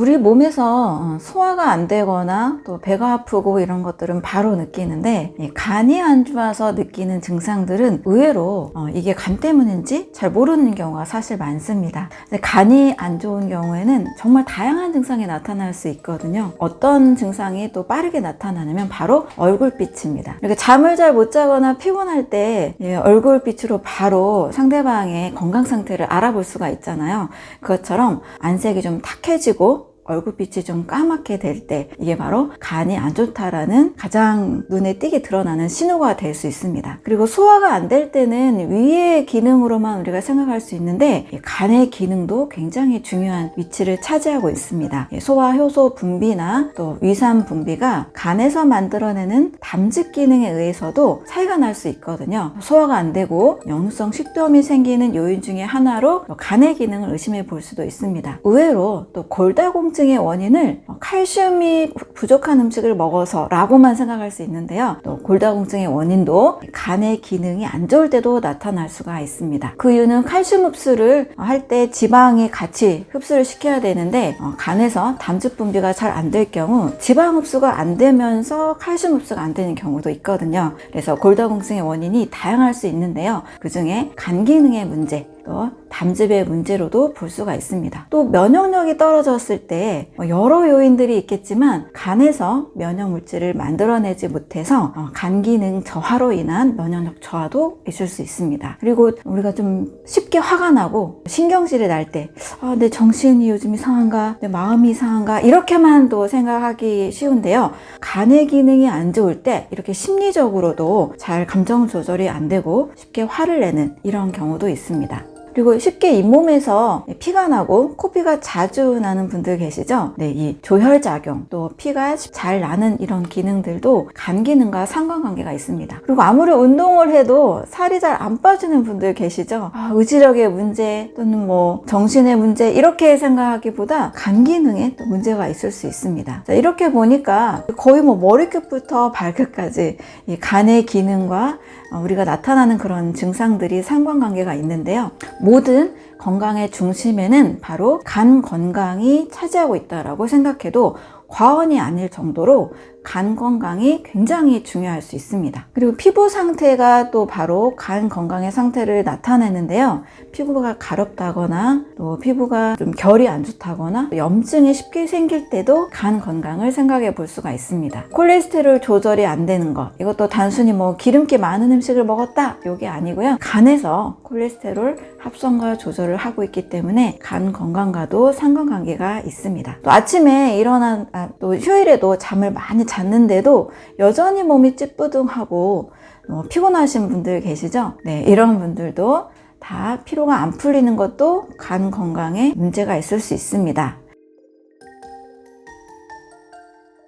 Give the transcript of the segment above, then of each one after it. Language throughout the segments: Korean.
우리 몸에서 어, 소화가 안 되거나 또 배가 아프고 이런 것들은 바로 느끼는데 이 간이 안 좋아서 느끼는 증상들은 의외로 어, 이게 간 때문인지 잘 모르는 경우가 사실 많습니다. 간이 안 좋은 경우에는 정말 다양한 증상이 나타날 수 있거든요. 어떤 증상이 또 빠르게 나타나냐면 바로 얼굴빛입니다. 이렇게 잠을 잘 못 자거나 피곤할 때 예, 얼굴빛으로 바로 상대방의 건강 상태를 알아볼 수가 있잖아요. 그것처럼 안색이 좀 탁해지고 얼굴빛이 좀 까맣게 될 때 이게 바로 간이 안 좋다라는 가장 눈에 띄게 드러나는 신호가 될 수 있습니다. 그리고 소화가 안 될 때는 위의 기능으로만 우리가 생각할 수 있는데 이 간의 기능도 굉장히 중요한 위치를 차지하고 있습니다. 이 소화 효소 분비나 또 위산 분비가 간에서 만들어내는 담즙 기능에 의해서도 차이가 날 수 있거든요. 소화가 안 되고 역류성 식도염이 생기는 요인 중에 하나로 간의 기능을 의심해 볼 수도 있습니다. 의외로 또 골다공증 의 원인을 칼슘이 부족한 음식을 먹어서 라고만 생각할 수 있는데요. 또 골다공증의 원인도 간의 기능이 안 좋을 때도 나타날 수가 있습니다. 그 이유는 칼슘 흡수를 할 때 지방이 같이 흡수를 시켜야 되는데 어, 간에서 담즙 분비가 잘 안 될 경우 지방 흡수가 안 되면서 칼슘 흡수가 안 되는 경우도 있거든요. 그래서 골다공증의 원인이 다양할 수 있는데요. 그 중에 간 기능의 문제, 또 담즙의 문제로도 볼 수가 있습니다. 또 면역력이 떨어졌을 때뭐 여러 요인들이 있겠지만 간에서 면역 물질을 만들어내지 못해서 어, 간 기능 저하로 인한 면역력 저하도 있을 수 있습니다. 그리고 우리가 좀 쉽게 화가 나고 신경질이 날 때 아, 내 정신이 요즘 이상한가 내 마음이 이상한가 이렇게만 또 생각하기 쉬운데요. 간의 기능이 안 좋을 때 이렇게 심리적으로도 잘 감정 조절이 안 되고 쉽게 화를 내는 이런 경우도 있습니다. 그리고 쉽게 잇몸에서 피가 나고 코피가 자주 나는 분들 계시죠? 네, 이 조혈작용, 또 피가 잘 나는 이런 기능들도 간 기능과 상관관계가 있습니다. 그리고 아무리 운동을 해도 살이 잘 안 빠지는 분들 계시죠? 아, 의지력의 문제 또는 뭐 정신의 문제 이렇게 생각하기보다 간 기능에 또 문제가 있을 수 있습니다. 자, 이렇게 보니까 거의 뭐 머리끝부터 발끝까지 이 간의 기능과 어, 우리가 나타나는 그런 증상들이 상관관계가 있는데요. 모든 건강의 중심에는 바로 간 건강이 차지하고 있다라고 생각해도 과언이 아닐 정도로 간 건강이 굉장히 중요할 수 있습니다. 그리고 피부 상태가 또 바로 간 건강의 상태를 나타내는데요. 피부가 가렵다거나 또 피부가 좀 결이 안 좋다거나 염증이 쉽게 생길 때도 간 건강을 생각해 볼 수가 있습니다. 콜레스테롤 조절이 안 되는 것 이것도 단순히 뭐 기름기 많은 음식을 먹었다 이게 아니고요. 간에서 콜레스테롤 합성과 조절을 하고 있기 때문에 간 건강과도 상관관계가 있습니다. 또 아침에 일어난 아, 또 휴일에도 잠을 많이 잤는데도 여전히 몸이 찌뿌둥하고 뭐 피곤하신 분들 계시죠? 네, 이런 분들도 다 피로가 안 풀리는 것도 간 건강에 문제가 있을 수 있습니다.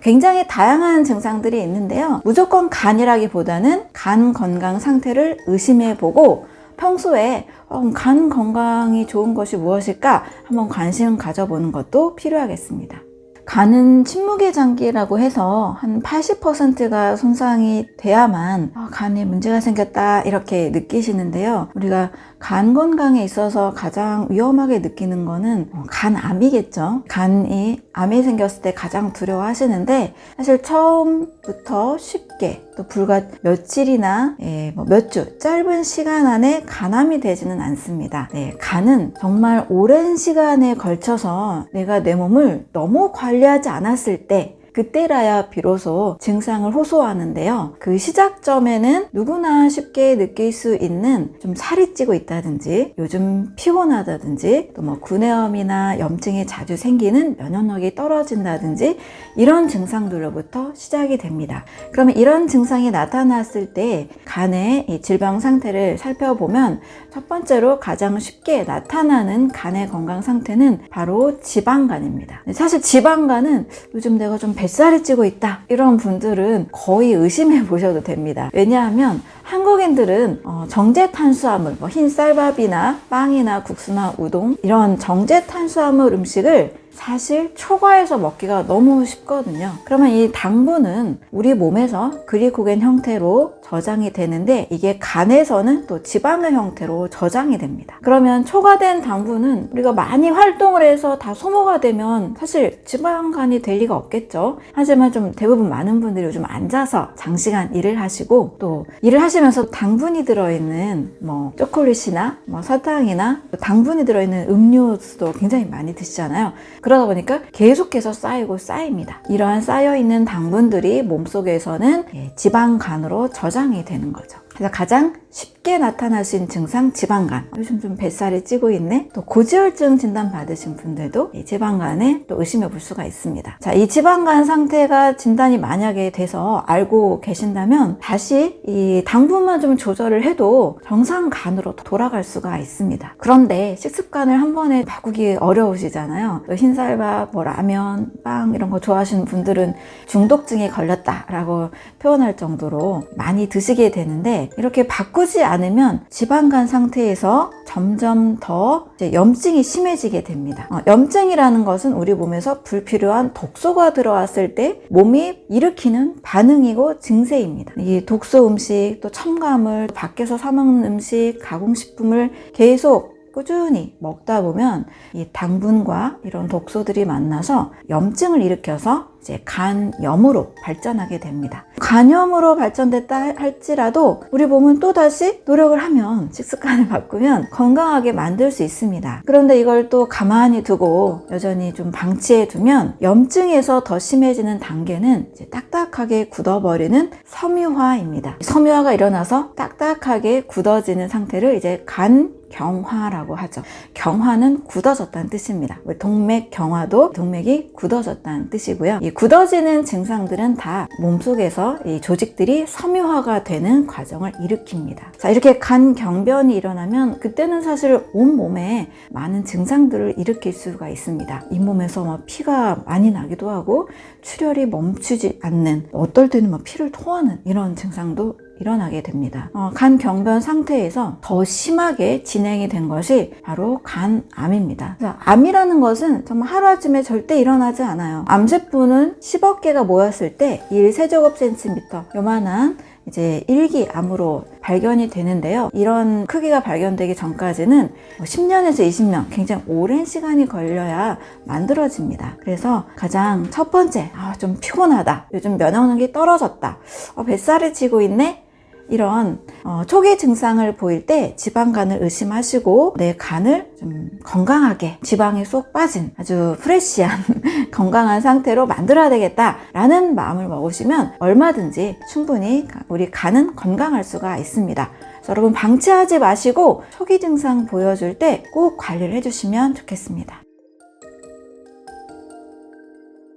굉장히 다양한 증상들이 있는데요. 무조건 간이라기보다는 간 건강 상태를 의심해 보고 평소에 어, 간 건강이 좋은 것이 무엇일까 한번 관심 가져보는 것도 필요하겠습니다. 간은 침묵의 장기라고 해서 한 80%가 손상이 돼야만 아, 간에 문제가 생겼다 이렇게 느끼시는데요. 우리가 간 건강에 있어서 가장 위험하게 느끼는 거는 어, 간암이겠죠. 간이 암이 생겼을 때 가장 두려워하시는데 사실 처음부터 쉽게 또 불과 며칠이나 예, 뭐몇 주 짧은 시간 안에 간암이 되지는 않습니다. 네, 간은 정말 오랜 시간에 걸쳐서 내가 내 몸을 너무 관리하지 않았을 때 그때라야 비로소 증상을 호소하는데요. 그 시작점에는 누구나 쉽게 느낄 수 있는 좀 살이 찌고 있다든지 요즘 피곤하다든지 또 뭐 구내염이나 염증이 자주 생기는 면역력이 떨어진다든지 이런 증상들로부터 시작이 됩니다. 그러면 이런 증상이 나타났을 때 간의 이 질병 상태를 살펴보면 첫 번째로 가장 쉽게 나타나는 간의 건강 상태는 바로 지방간입니다. 사실 지방간은 요즘 내가 좀 뱃살이 찌고 있다 이런 분들은 거의 의심해 보셔도 됩니다. 왜냐하면 한국인들은 어, 정제 탄수화물, 뭐 흰 쌀밥이나 빵이나 국수나 우동 이런 정제 탄수화물 음식을 사실 초과해서 먹기가 너무 쉽거든요. 그러면 이 당분은 우리 몸에서 글리코겐 형태로 저장이 되는데 이게 간에서는 또 지방의 형태로 저장이 됩니다. 그러면 초과된 당분은 우리가 많이 활동을 해서 다 소모가 되면 사실 지방간이 될 리가 없겠죠. 하지만 좀 대부분 많은 분들이 요즘 앉아서 장시간 일을 하시고 또 일을 하시면서 당분이 들어있는 뭐 초콜릿이나 뭐 사탕이나 또 당분이 들어있는 음료수도 굉장히 많이 드시잖아요. 그러다 보니까 계속해서 쌓이고 쌓입니다. 이러한 쌓여있는 당분들이 몸속에서는 예, 지방간으로 저장이 되는 거죠. 그래서 가장 쉽게 있는 증상 지방간. 요즘 좀 뱃살이 찌고 있네. 또 고지혈증 진단 받으신 분들도 이 지방간에 또 의심해 볼 수가 있습니다. 자, 이 지방간 상태가 진단이 만약에 돼서 알고 계신다면 다시 이 당분만 좀 조절을 해도 정상 간으로 돌아갈 수가 있습니다. 그런데 식습관을 한 번에 바꾸기 어려우시잖아요. 또 흰쌀밥, 뭐 라면, 빵 이런 거 좋아하시는 분들은 중독증이 걸렸다라고 표현할 정도로 많이 드시게 되는데 이렇게 바꾸 지 않으면 지방간 상태에서 점점 더 염증이 심해지게 됩니다. 어, 염증이라는 것은 우리 몸에서 불필요한 독소가 들어왔을 때 몸이 일으키는 반응이고 증세입니다. 이 독소 음식, 또 첨가물, 밖에서 사 먹는 음식, 가공식품을 계속 꾸준히 먹다 보면 이 당분과 이런 독소들이 만나서 염증을 일으켜서 이제 간염으로 발전하게 됩니다. 간염으로 발전됐다 할지라도 우리 몸은 또다시 노력을 하면 식습관을 바꾸면 건강하게 만들 수 있습니다. 그런데 이걸 또 가만히 두고 여전히 좀 방치해 두면 염증에서 더 심해지는 단계는 딱딱하게 굳어버리는 섬유화입니다. 섬유화가 일어나서 딱딱하게 굳어지는 상태를 이제 간 경화라고 하죠. 경화는 굳어졌다는 뜻입니다. 동맥 경화도 동맥이 굳어졌다는 뜻이고요. 이 굳어지는 증상들은 다 몸속에서 이 조직들이 섬유화가 되는 과정을 일으킵니다. 자, 이렇게 간 경변이 일어나면 그때는 사실 온 몸에 많은 증상들을 일으킬 수가 있습니다. 잇몸에서 막 피가 많이 나기도 하고 출혈이 멈추지 않는 어떨 때는 막 피를 토하는 이런 증상도 일어나게 됩니다. 어, 간 경변 상태에서 더 심하게 진행이 된 것이 바로 간암입니다. 암이라는 것은 정말 하루아침에 절대 일어나지 않아요. 암세포는 10억 개가 모였을 때 1세제곱센티미터 요만한 이제 일기암으로 발견이 되는데요. 이런 크기가 발견되기 전까지는 10년에서 20년 굉장히 오랜 시간이 걸려야 만들어집니다. 그래서 가장 첫 번째, 아, 좀 피곤하다. 요즘 면역력이 떨어졌다. 어, 뱃살이 찌고 있네? 이런 어, 초기 증상을 보일 때 지방간을 의심하시고 내 간을 좀 건강하게 지방이 쏙 빠진 아주 프레시한 건강한 상태로 만들어야 되겠다라는 마음을 먹으시면 얼마든지 충분히 우리 간은 건강할 수가 있습니다. 여러분 방치하지 마시고 초기 증상 보여줄 때 꼭 관리를 해주시면 좋겠습니다.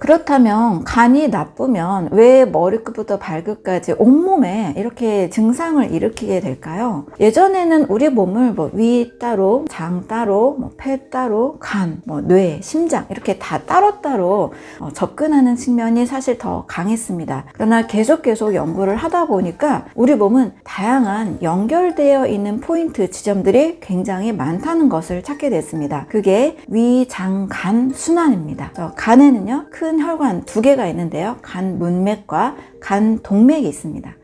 그렇다면 간이 나쁘면 왜 머리끝부터 발끝까지 온몸에 이렇게 증상을 일으키게 될까요? 예전에는 우리 몸을 뭐 위 따로, 장 따로, 뭐 폐 따로, 간, 뭐 뇌, 심장 이렇게 다 따로따로 어, 접근하는 측면이 사실 더 강했습니다. 그러나 계속 계속 연구를 하다 보니까 우리 몸은 다양한 연결되어 있는 포인트 지점들이 굉장히 많다는 것을 찾게 됐습니다. 그게 위, 장, 간 순환입니다. 간에는요, 큰 혈관 두 개가 있는데요. 간 문맥과 간 동맥이 있습니다.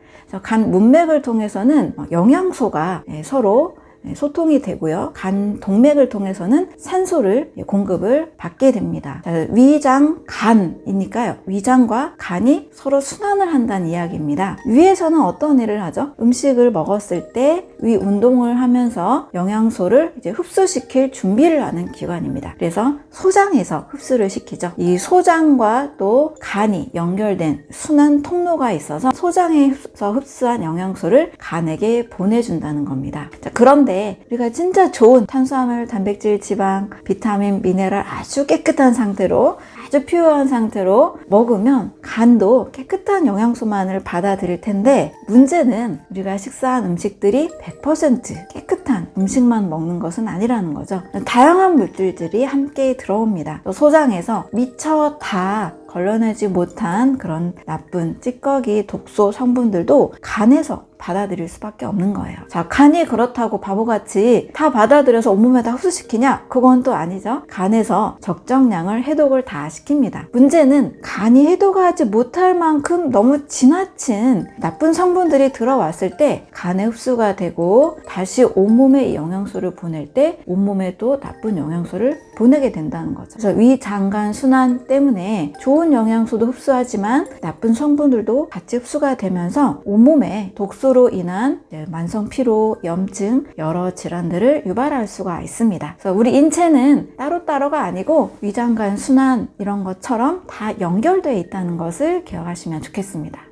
간 문맥을 통해서는 영양소가 서로 소통이 되고요. 간 동맥을 통해서는 산소를 공급을 받게 됩니다. 자, 위장, 간이니까요. 위장과 간이 서로 순환을 한다는 이야기입니다. 위에서는 어떤 일을 하죠? 음식을 먹었을 때 위 운동을 하면서 영양소를 이제 흡수시킬 준비를 하는 기관입니다. 그래서 소장에서 흡수를 시키죠. 이 소장과 또 간이 연결된 순환 통로가 있어서 소장에서 흡수한 영양소를 간에게 보내준다는 겁니다. 자, 그런데 우리가 진짜 좋은 탄수화물, 단백질, 지방, 비타민, 미네랄 아주 깨끗한 상태로 아주 퓨어한 상태로 먹으면 간도 깨끗한 영양소만을 받아들일 텐데 문제는 우리가 식사한 음식들이 100% 깨끗한 음식만 먹는 것은 아니라는 거죠. 다양한 물질들이 함께 들어옵니다. 소장에서 미처 다 걸러내지 못한 그런 나쁜 찌꺼기 독소 성분들도 간에서 받아들일 수밖에 없는 거예요. 자, 간이 그렇다고 바보같이 다 받아들여서 온몸에다 흡수시키냐? 그건 또 아니죠. 간에서 적정량을 해독을 다 시킵니다. 문제는 간이 해독하지 못할 만큼 너무 지나친 나쁜 성분들이 들어왔을 때 간에 흡수가 되고 다시 온몸에 이 영양소를 보낼 때 온몸에 또 나쁜 영양소를 보내게 된다는 거죠. 그래서 위, 장, 간, 순환 때문에 좋은 영양소도 흡수하지만 나쁜 성분들도 같이 흡수가 되면서 온몸에 독소 로 인한 이제 만성 피로, 염증, 여러 질환들을 유발할 수가 있습니다. 그래서 우리 인체는 따로따로가 아니고 위장, 간, 순환 이런 것처럼 다 연결되어 있다는 것을 기억하시면 좋겠습니다.